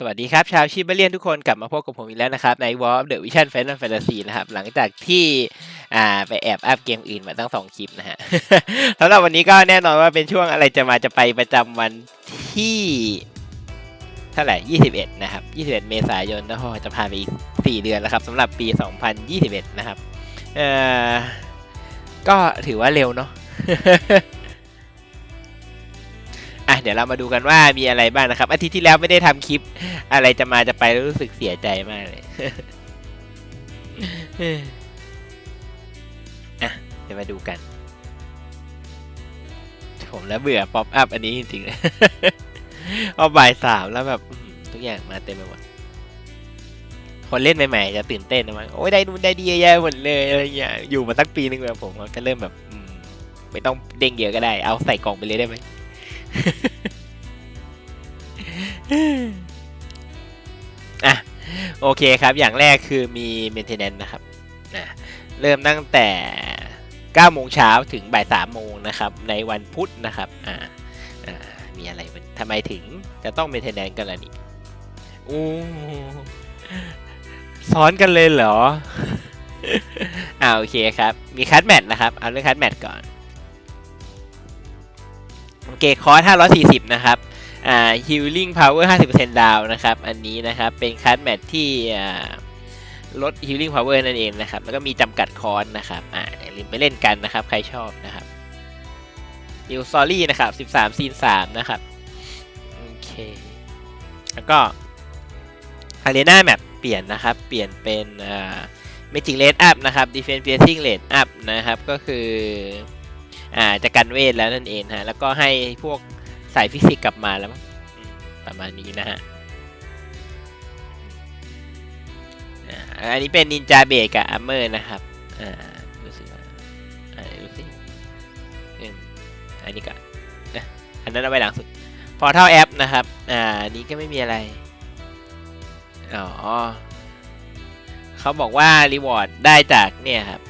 สวัสดีครับ ชาวชิบเลียนทุกคนกลับมาพบกับผมอีกแล้วนะครับ ใน War of the Vision Final Fantasy นะครับ หลังจากที่อ่าไปแอบอัพเกมอื่นมาตั้งสองคลิปนะฮะสำหรับวันนี้ก็แน่นอนว่าเป็นช่วงอะไรจะมาจะไปประจำวันที่เท่าไหร่ 21 นะครับ 21 เมษายนแล้วจะผ่านไปอีก 4 เดือนแล้วครับสำหรับปี 2021 นะครับ เอ่อ ก็ถือว่าเร็วเนาะ เดี๋ยวเรามาดูกันว่ามีอะไรบ้างนะครับ อาทิตย์ที่แล้วไม่ได้ทำคลิป อะไรจะมาจะไปแล้วรู้สึกเสียใจมากเลยอะเดี๋ยวมาดูกัน ผมแล้วเบื่อป๊อปอัพอันนี้จริงๆเลยเอาบ่ายสามแล้วแบบทุกอย่างมาเต็มไปหมดคนเล่นใหม่ๆจะตื่นเต้นนะมั้งโอ้ยได้นู่นได้ดีเยอะแยะหมดเลยอะไรอย่างเงี้ยอยู่มาสักปีนึงแล้วผมก็เริ่มแบบไม่ต้องเด้งเยอะก็ได้ เอาใส่กล่องไปเลยได้ไหม อะโอเคครับ อย่างแรกคือมี maintenance นะครับอะเริ่มตั้งแต่9โมงเช้าถึงบ่าย3โมงนะครับ ในวันพุธนะครับอ่าอ่ามีอะไรทำไมถึงจะต้อง maintenance กันล่ะนี่อู้ซ้อนกันเลยเหรออ่าโอเคครับ มีคัดแมทนะครับ เอาเรื่องคัดแมทก่อน เคคอร์ส540 นะครับอ่า healing power 50%ดาวนะครับ อันนี้นะครับ เป็นคัสแมทที่อ่าลด healing power นั่นเองนะครับ แล้วก็มีจำกัดคอร์สนะครับอ่าอย่าลืมไปเล่นกันนะครับ ใครชอบนะครับ new story นะครับ 13 ซีน 3 นะครับ โอเค แล้วก็ arena map เปลี่ยนนะครับ เปลี่ยนเป็นอ่า magic rate up นะครับ defense piercing rate up นะครับ ก็คือ อ่าจะกันเวทแล้วนั่นเองฮะแล้วก็ให้พวกสายฟิสิกส์กลับมาแล้วประมาณนี้นะฮะอันนี้เป็นนินจาเบรกับอัมเมอร์นะครับอ่าดูสิว่าอ่าดูสิอันนี้ก็อะอันนั้นเอาไว้หลังสุดพอเท่าแอปนะครับ อ่านี้ก็ไม่มีอะไร อ๋อ เขาบอกว่ารีวอร์ดได้จากเนี่ยครับ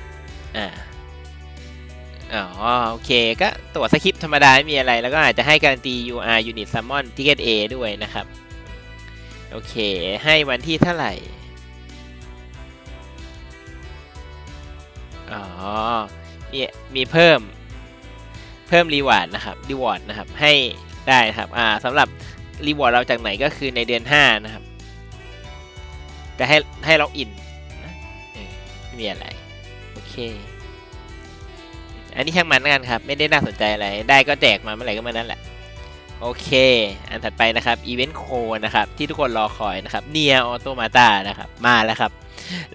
อ่า อ๋อโอเคก็ตรวสคริปต์ธรรมดาไม่มีอะไร แล้วก็อาจจะให้การันตี UR Unit Summon Ticket A ด้วยนะครับ โอเค ให้วันที่เท่าไหร่ อ๋อมีมีเพิ่มเพิ่มรีวาร์ดนะครับรีวอร์ดนะครับให้ได้นะครับอ่าสำหรับรีวอร์ดเราจากไหนก็คือในเดือน 5 นะครับ จะให้ให้ล็อกอินนะไม่มีอะไร โอเค อันนี้ช่างมันแล้วกันครับ ไม่ได้น่าสนใจอะไร ได้ก็แจกมาเมื่อไหร่ก็เมื่อนั้นแหละ โอเค อันถัดไปนะครับอีเวนต์โคนะครับ ที่ทุกคนรอคอยนะครับเนียออโตมาตานะครับ มาแล้วครับ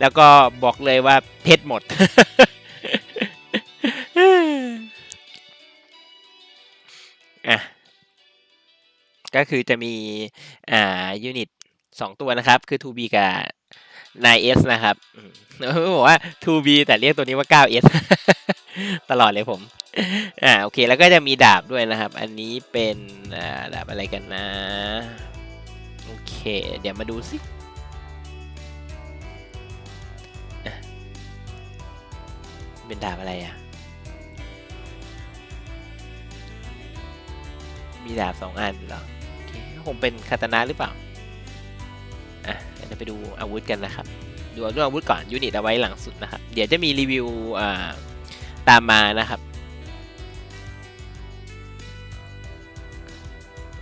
แล้วก็บอกเลยว่าเพชรหมด อะ ก็คือจะมี อ่า ยูนิตสองตัวนะครับ คือ 2B กับ 9S นะครับอืมบอกว่า 2B แต่เรียกตัวนี้ว่า 9S ตลอดเลยผม อ่าโอเคแล้วก็จะมีดาบด้วยนะครับ อันนี้เป็นอ่าดาบอะไรกันนะ โอเค เดี๋ยวมาดูสิเป็นดาบอะไรอะ มีดาบสองอันเหรออเคคงเป็นคาตานะหรือเปล่า อะเดี๋ยวจะไปดูอาวุธกันนะครับ ดูเรื่องอาวุธก่อนยูนิตเอาไว้หลังสุดนะครับ เดี๋ยวจะมีรีวิวอ่าตามมานะครับ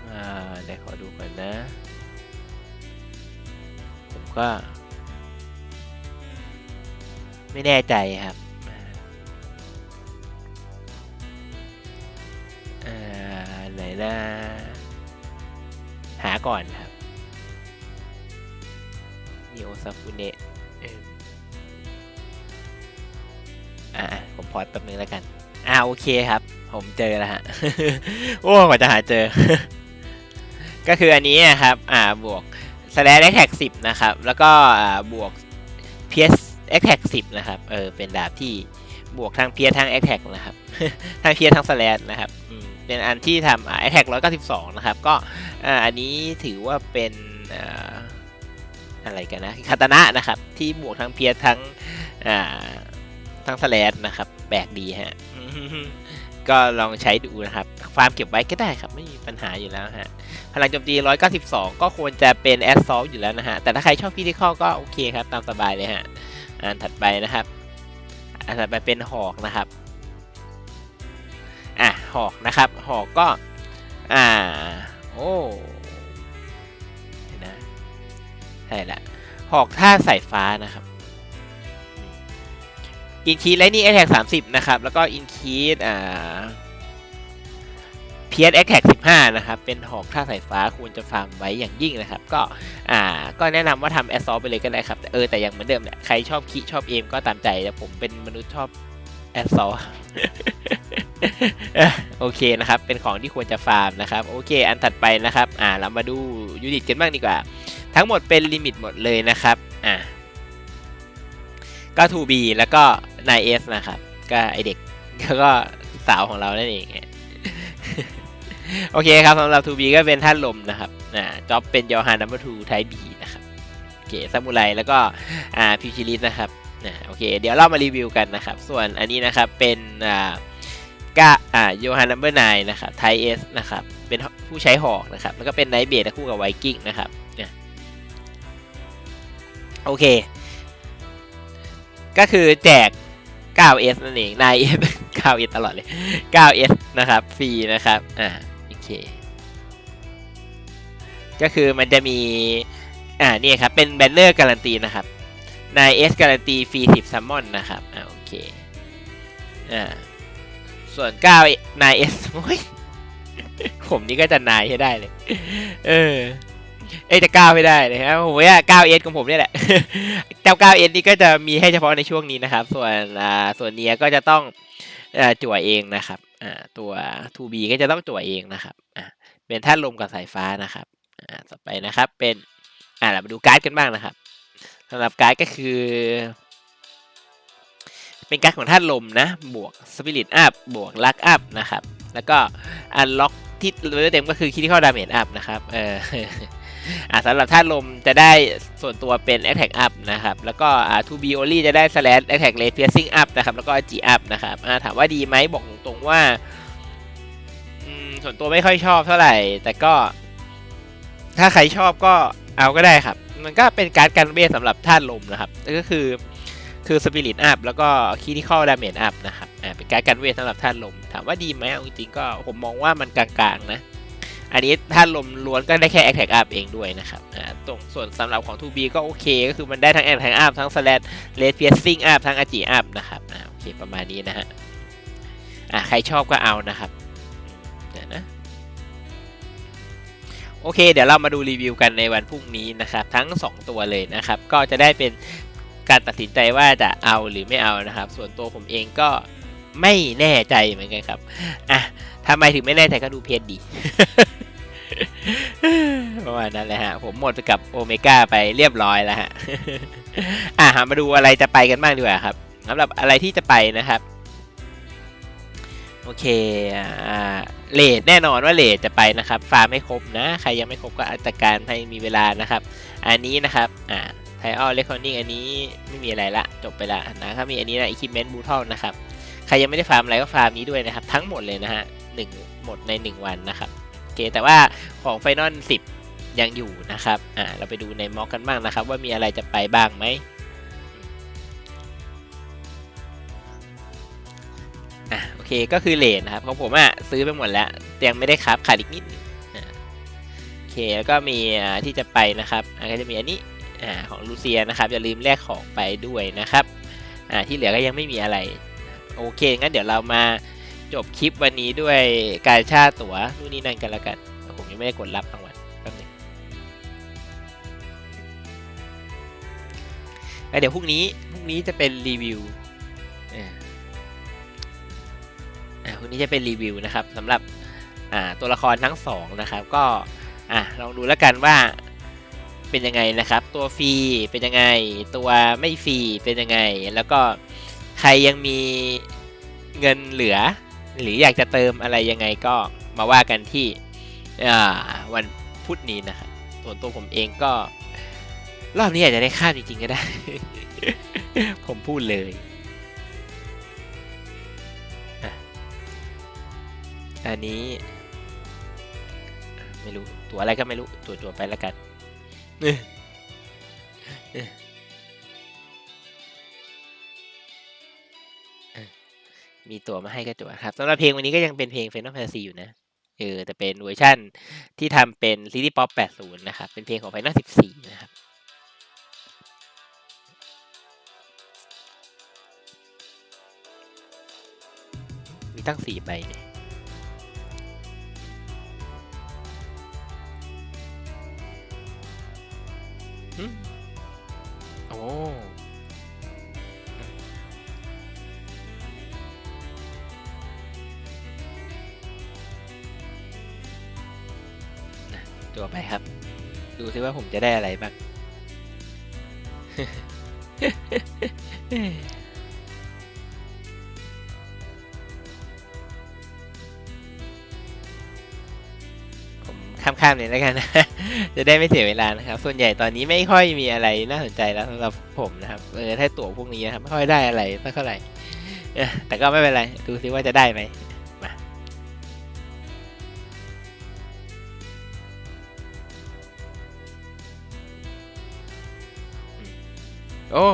อ่าเดี๋ยวขอดูก่อนนะ ผมก็ ไม่แน่ใจครับอ่าไหนนะหาก่อนครับ ซาฟุเนะเอิ่มอ่าผมพอดแป๊บนึงแล้วกัน อ่าโอเคครับ ผมเจอแล้วฮะ โอ้กว่าจะหาเจอ ก็คืออันนี้นะครับ อ่าบวก slash attack 10 นะครับ แล้วก็อ่าบวก ps attack 10 นะครับ เออ เป็นดาบที่บวกทั้ง ps ทั้ง attack นะครับทั้ง ps ทั้ง slash นะครับอืมเป็นอันที่ทำอ่า attack 192นะครับ ก็อ่าอันนี้ถือว่าเป็น อะไรกันนะคาตานะนะครับ ที่บวกทั้ง ps ทั้งอ่าทั้ง slash นะครับแปลกดีฮะก็ลองใช้ดูนะครับ ฟาร์มเก็บไว้ก็ได้ครับ ไม่มีปัญหาอยู่แล้วฮะ พลังโจมตี 192 ก็ควรจะเป็นแอสซอลอยู่แล้วนะฮะ แต่ถ้าใครชอบพิธีข้อก็โอเคครับ ตามสบายเลยฮะ อันถัดไปนะครับ อันถัดไปเป็นหอกนะครับ อะ หอกนะครับ หอกก็ อ่า โอ้ ใช่ละหอกท่าสายฟ้านะครับอินคีและนี่แอ t แท็กสามสิบนะครับ แล้วก็อินคีอ่าเพียสแอ t แท็กสิบห้านะครับ เป็นหอกท่าสายฟ้าควรจะฟาร์มไว้อย่างยิ่งนะครับ ก็อ่าก็แนะนำว่าทำแอสซอลไปเลยก็ได้ครับ เออ แต่ยังเหมือนเดิมแหละ ใครชอบคิชอบเอมก็ตามใจแต่ผมเป็นมนุษย์ชอบแอสซอลโอเคนะครับ เป็นของที่ควรจะฟาร์มนะครับ โอเค อันถัดไปนะครับ อ่า เรามาดูยูนิตกันบ้างดีกว่า ทั้งหมดเป็นลิมิตหมดเลยนะครับอ่าก็ 2B แล้วก็ 9S นะครับ ก็ไอเด็กแล้วก็สาวของเรานั่นเองโอเคครับสำหรับ 2B ก็เป็นท่านลมนะครับอ่าจ็อบเป็นยอฮานัมเบอร์2ไทป์ B นะครับโอเคซามูไรแล้วก็อ่าพิชิลิสนะครับนะโอเค เดี๋ยวเรามารีวิวกันนะครับ ส่วนอันนี้นะครับเป็นอ่าก็อ่าโยฮันนัมเบอร์ไนนะครับไทเอสนะครับเป็นผู้ใช้หอกนะครับ แล้วก็เป็นไนท์เบดคู่กับไวกิ้งนะครับเนี่ย โอเค ก็คือแจก 9S นั่นเอง 9S 9S ตลอดเลย 9S นะครับ ฟรีนะครับ อ่า โอเค ก็คือมันจะมี อ่า นี่ครับ เป็นแบนเนอร์การันตีนะครับ 9S การันตีฟรี 10 ซัมมอนนะครับ อ่า โอเค อ่า ส่วน 9 9S โอ้ยผมนี่ก็จะนายให้ได้เลย เออ เอ้ยจะก้าวไม่ได้เลยครับผมว่า 9S ของผมเนี่ยแหละเจ้า 9S นี่ก็จะมีให้เฉพาะในช่วงนี้นะครับ ส่วนอ่าส่วนเนียก็จะต้องอ่าจั่วเองนะครับอ่าตัว 2B ก็จะต้องจั่วเองนะครับอ่าเป็นท่านลมกับสายฟ้านะครับอ่าต่อไปนะครับเป็นอ่าเรามาดูการ์ดกันบ้างนะครับสำหรับการ์ดก็คือ เป็นการ์ดของท่านลมนะ บวกสปิริตอัพบวกลักอัพนะครับ แล้วก็อันล็อกที่เลเวลเต็มก็คือคิดที่เข้าดาเมจอัพนะครับ เออ อ่าสำหรับท่านลมจะได้ส่วนตัวเป็น attack up นะครับ แล้วก็อ่า to be only จะได้ slash attack rate piercing up นะครับ แล้วก็ g up นะครับอ่าถามว่าดีไหมบอกตรงๆว่าส่วนตัวไม่ค่อยชอบเท่าไหร่ แต่ก็ ถ้าใครชอบก็เอาก็ได้ครับ มันก็เป็นการดกันเบสสำหรับท่านลมนะครับ ก็คือคือ Spirit Up แล้วก็ Critical Damage Up นะครับ อ่า เป็นการดกันเวทสำหรับท่านลม ถามว่าดีไหมเอาจริงๆก็ผมมองว่ามันกลางๆนะ อันนี้ท่าลมล้วนก็ได้แค่ Attack Up เองด้วยนะครับตรงส่วนสำหรับของ 2B ก็โอเค ก็คือมันได้ทั้ง Attack Up ทั้ง Slash Red Piercing Up ทั้ง Agi Up นะครับโอเคประมาณนี้นะฮะอ่าใครชอบก็เอานะครับเดี๋ยวนะโอเค เดี๋ยวเรามาดูรีวิวกันในวันพรุ่งนี้นะครับ ทั้ง 2 ตัวเลยนะครับ ก็จะได้เป็นการตัดสินใจว่าจะเอาหรือไม่เอานะครับ ส่วนตัวผมเองก็ ไม่แน่ใจเหมือนกันครับ อะทำไมถึงไม่แน่ใจก็ดูเพจดีประมาณนั้นแหละฮะ ผมหมดไปกับโอเมก้าไปเรียบร้อยแล้วฮะ อะมาดูอะไรจะไปกันบ้างดีกว่าครับสำหรับอะไรที่จะไปนะครับ โอเคอ่าเลดแน่นอนว่าเลดจะไปนะครับ ฟาร์มไม่ครบนะ ใครยังไม่ครบก็จัดการให้มีเวลานะครับ อันนี้นะครับอ่าไทออลเลคคอนนิ่งอันนี้ไม่มีอะไรละ จบไปละนะครับมีอันนี้นะอิคิเมนต์บูทัลนะครับ ใครยังไม่ได้ฟาร์มอะไรก็ฟาร์มนี้ด้วยนะครับ ทั้งหมดเลยนะฮะหนึ่งหมดใน 1 วันนะครับโอเคแต่ว่าของไฟนอล10 ยังอยู่นะครับอ่าเราไปดูในม็อกกันบ้างนะครับ ว่ามีอะไรจะไปบ้างไหมอะโอเคก็คือเลนนะครับของผมอะซื้อไปหมดแล้ว ยังไม่ได้ครับขาดอีกนิดนึงอะโอเคแล้วก็มีที่จะไปนะครับอ่าก็จะมีอันนี้อ่าของลูเซียนะครับอย่าลืมแลกของไปด้วยนะครับอ่าที่เหลือก็ยังไม่มีอะไร โอเค งั้นเดี๋ยวเรามาจบคลิปวันนี้ด้วยการชาตั๋วนู่นนี่นั่นกันแล้วกัน ผมยังไม่ได้กดรับรางวัลแป๊บนึงแล้วเดี๋ยวพรุ่งนี้พรุ่งนี้จะเป็นรีวิวอ่าอ่าวันนี้จะเป็นรีวิวนะครับสำหรับอ่าตัวละครทั้งสองนะครับ ก็อะลองดูแล้วกันว่าเป็นยังไงนะครับ ตัวฟรีเป็นยังไง ตัวไม่ฟรีเป็นยังไง แล้วก็ ใครยังมีเงินเหลือ หรืออยากจะเติมอะไรยังไงก็มาว่ากันที่วันพุธนี้นะครับส่วนตัวผมเองก็ รอบนี้อาจจะได้ข้ามจริงๆก็ได้ ผมพูดเลยอันนี้ ไม่รู้ ตัวอะไรก็ไม่รู้ ตัวตัวไปแล้วกัน มีตัวมาให้ก็ตัวครับสำหรับเพลงวันนี้ก็ยังเป็นเพลง Final Fantasy อยู่นะเออแต่เป็นเวอร์ชั่นที่ทำเป็นซีรีส์ป๊อป80 นะครับ เป็นเพลงของ Final 14 นะครับมีตั้งสี่ใบเนี่ยโอ้ ครับ ดูซิว่าผมจะได้อะไรบ้าง ผมข้ามๆเลยแล้วกันนะ จะได้ไม่เสียเวลานะครับ ส่วนใหญ่ตอนนี้ไม่ค่อยมีอะไรน่าสนใจแล้วสำหรับผมนะครับ เออถ้าตั๋วพวกนี้นะครับไม่ค่อยได้อะไรสักเท่าไหร่แต่ก็ไม่เป็นไร ดูซิว่าจะได้ไหม โอ้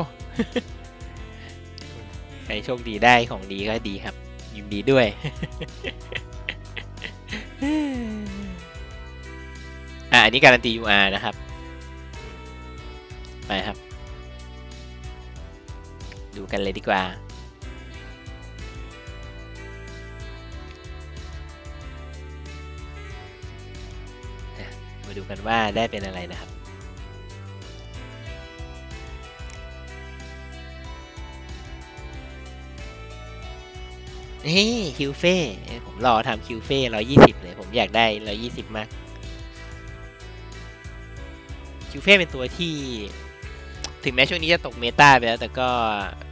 ใครโชคดีได้ของดีก็ดีครับ ยินดีด้วย อะอันนี้การันตี UR นะครับ ไปครับ ดูกันเลยดีกว่ามาดูกันว่าได้เป็นอะไรนะครับ นี่คิวเฟ่ผมรอทำคิวเฟ่ร้อยี่สิบเลย ผมอยากได้ร้อยี่สิบมาก คิวเฟ่เป็นตัวที่ ถึงแม้ช่วงนี้จะตกเมตาไปแล้ว แต่ก็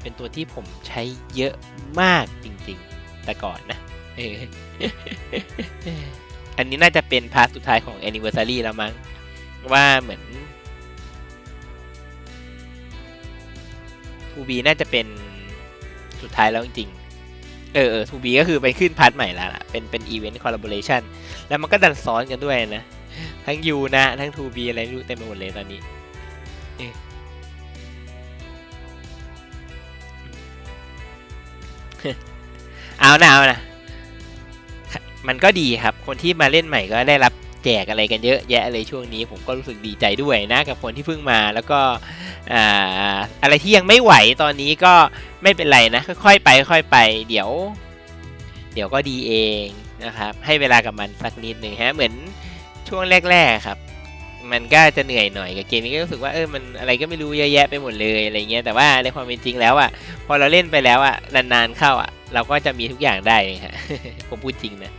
เป็นตัวที่ผมใช้เยอะมากจริง ๆ แต่ก่อนนะอันนี้น่าจะเป็นพาร์ทสุดท้ายของ Anniversary แล้วมั้ง ว่าเหมือน 2B น่าจะเป็นสุดท้ายแล้วจริงๆ เออเออ 2B ก็คือไปขึ้นพาร์ทใหม่แล้วล่ะ เป็นเป็นอีเวนต์คอลลาบอร์เรชันแล้วมันก็ดันซ้อนกันด้วยนะ ทั้งยูนะ ทั้งทูบีอะไรไม่รู้เต็มไปหมดเลยตอนนี้เออเอานะเอานะมันก็ดีครับ คนที่มาเล่นใหม่ก็ได้รับ แจกอะไรกันเยอะแยะเลยช่วงนี้ ผมก็รู้สึกดีใจด้วยนะกับคนที่เพิ่งมาแล้วก็อ่าอะไรที่ยังไม่ไหวตอนนี้ก็ไม่เป็นไรนะค่อยๆไปค่อยๆไป เดี๋ยว เดี๋ยวก็ดีเองนะครับ ให้เวลากับมันสักนิดหนึ่งฮะเหมือนช่วงแรกๆครับ มันก็จะเหนื่อยหน่อยกับเกมนี้ก็รู้สึกว่าเออมันอะไรก็ไม่รู้เยอะแยะไปหมดเลยอะไรเงี้ยแต่ว่าในความเป็นจริงแล้วอะพอเราเล่นไปแล้วอะนานๆเข้าอะเราก็จะมีทุกอย่างได้ฮะผมพูดจริงนะ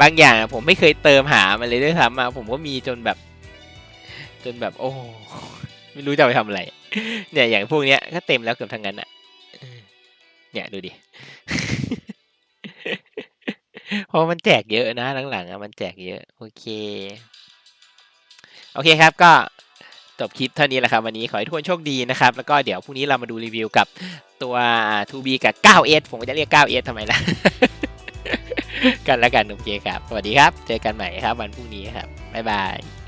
บางอย่างผมไม่เคยเติมหามันเลยด้วยซ้ำมาผมก็มีจนแบบ จนแบบ โอ้ไม่รู้จะไปทำอะไร เนี่ยอย่างพวกเนี้ยก็เต็มแล้วเกือบทั้งนั้นอะเนี่ยดูดิ เพราะมันแจกเยอะนะหลังๆอะมันแจกเยอะ โอเค โอเคครับก็จบคลิปเท่านี้แหละครับ วันนี้ขอให้ทุกคนโชคดีนะครับ แล้วก็เดี๋ยวพรุ่งนี้เรามาดูรีวิวกับตัว 2B กับ 9S ผมจะเรียก 9S ทำไมล่ะ กันแล้วกันโอเคครับ สวัสดีครับ เจอกันใหม่ครับวันพรุ่งนี้ครับ บ๊ายบาย